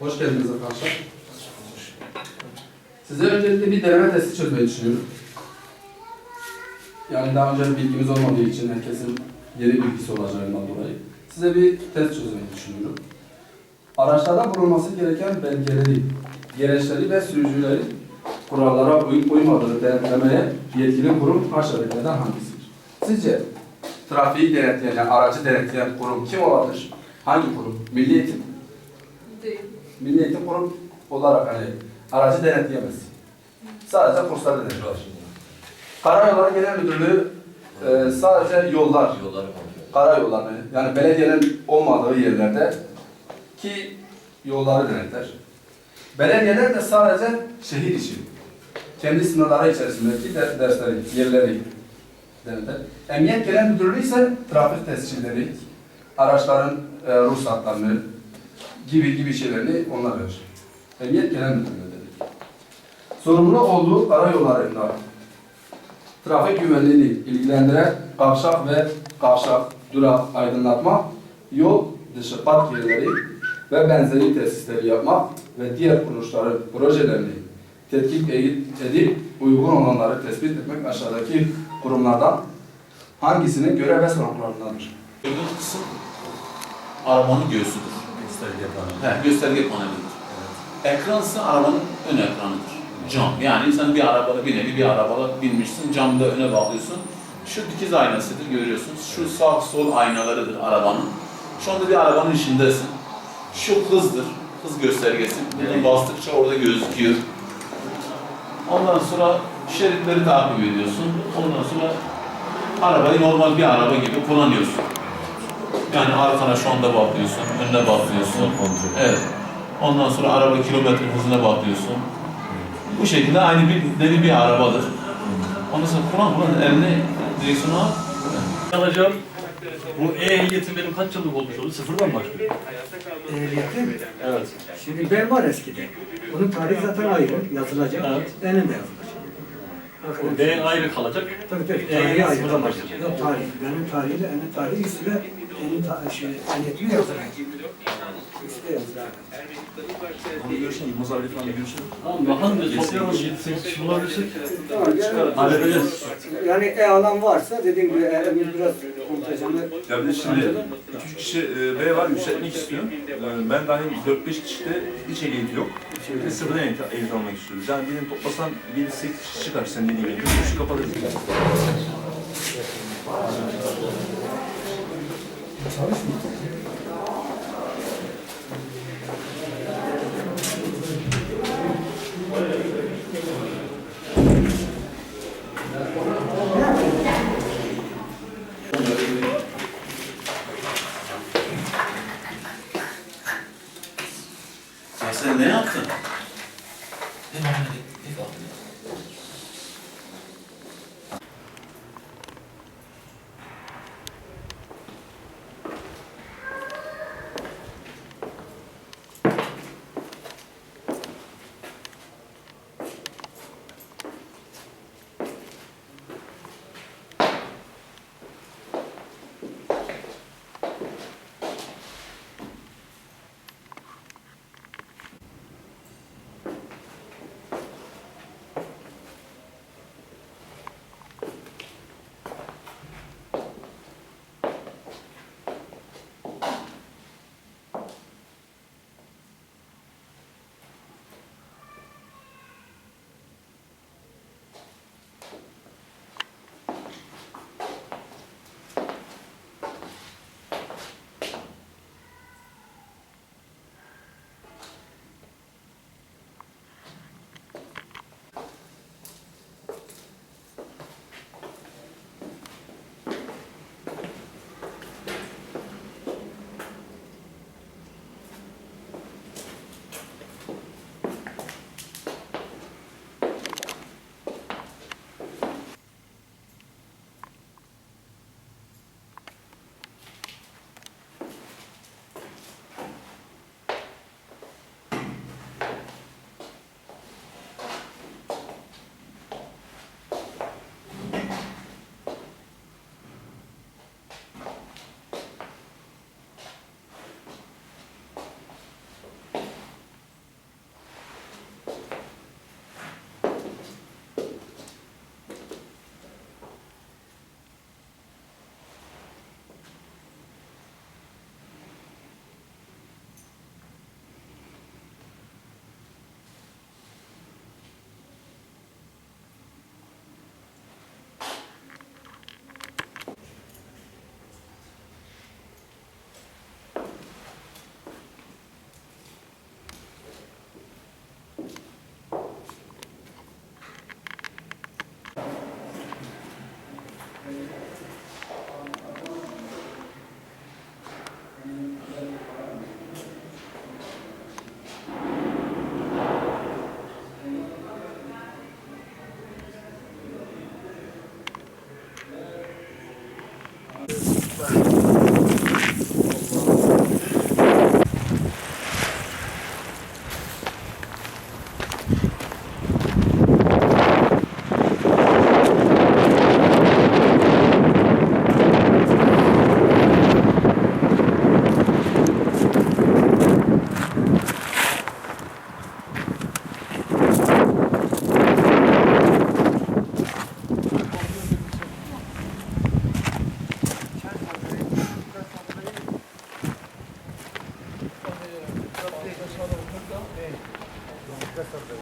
Hoş geldiniz arkadaşlar. Size öncelikle bir deneme testi çözmeyi düşünüyorum. Yani daha önce bilgimiz olmadığı için herkesin yeni bilgisi olacağından dolayı size bir test çözmeyi düşünüyorum. Araçlarda bulunması gereken belgeleri, gereçleri ve sürücüleri kurallara uyup uymadığını denetlemeye yetkili kurum aşağıdakilerden hangisidir? Sizce trafiği denetleyen, yani aracı denetleyen kurum kim olabilir? Hangi kurum? Milli Eğitim, Değil. Milli Eğitim Kurum olarak hani aracı denetleyemez. Sadece kursları denetler. Karayolları Genel Müdürlüğü e, sadece yollar, Yolları kontrol. karayollarını yani belediyenin olmadığı yerlerde ki yolları denetler. Belediyeler de sadece şehir içi, kendi sınırları içerisindeki de, dersleri, yerleri denetler. Emniyet Genel Müdürlüğü ise trafik tescilleri, araçların e, ruhsatlarını, gibi gibi şeylerini onlar verir. Emniyet Genel Müdürlüğü dedi. Sorumlu olduğu karayollarında trafik güvenliğini ilgilendiren kavşak ve kavşak, durak, aydınlatma, yol dışı park yerleri ve benzeri tesisleri yapmak ve diğer kuruluşların projelerini tetkik edip uygun olanları tespit etmek aşağıdaki kurumlardan hangisinin görev ve sorumluluklarındandır? Gördüğünüz kısım arabanın göğsüdür. Gösterge paneli. He, gösterge panelidir. Ekran ise arabanın ön ekranıdır. Cam. Yani sen bir arabada bir nevi bir arabada binmişsin, camda öne bakıyorsun. Şu dikiz aynasıdır görüyorsunuz. Şu sağ sol aynalarıdır arabanın. Şu anda bir arabanın içindesin. Şu hızdır. Hız göstergesi. Bunu bastıkça orada gözüküyor. Ondan sonra şeritleri takip ediyorsun. Ondan sonra arabayı normal bir araba gibi kullanıyorsun. Yani arkana şu anda bakıyorsun, önüne bakıyorsun. Kontrol. Evet. Ondan sonra araba kilometre hızına bakıyorsun. Bu şekilde aynı bir nevi bir arabadır. Ondan sonra kullan kullan eline direksiyonu al. Alacağım. Bu ehliyetim benim kaç yıllık olmuş oldu? Sıfırdan başlıyor. Ehliyeti mi? Evet. Şimdi ben var eskide. Onun tarihi zaten ayrı yazılacak. Evet. Benim de yazılacak. O D ayrı kalacak. Tabii tabii. Tarihi ayrı. başlayacak. Yok tarih. Benim tarihiyle en tarihi üstüne en ta şey ehliyetimi yazılacak. Üstüne yazılacak. Onu görürsen Yılmaz abi falan görürsen. Tamam bakalım bir toplayalım 7-8 kişi bulabilirsek. Çıkar. Halledeceğiz. Yani e alan varsa dediğim gibi eğer biz biraz kontenjanı Ya bir de şimdi 2-3 kişi e, B var yükseltmek istiyor. E, ben dahil 4-5 kişide hiç ehliyeti yok. Şimdi sıfırdan ehliyet, ehliyet almak istiyoruz. Yani benim toplasan 7-8 kişi çıkar sen dediğin gibi. Şu kapalı. Ya sen Ne yaptın? Bye.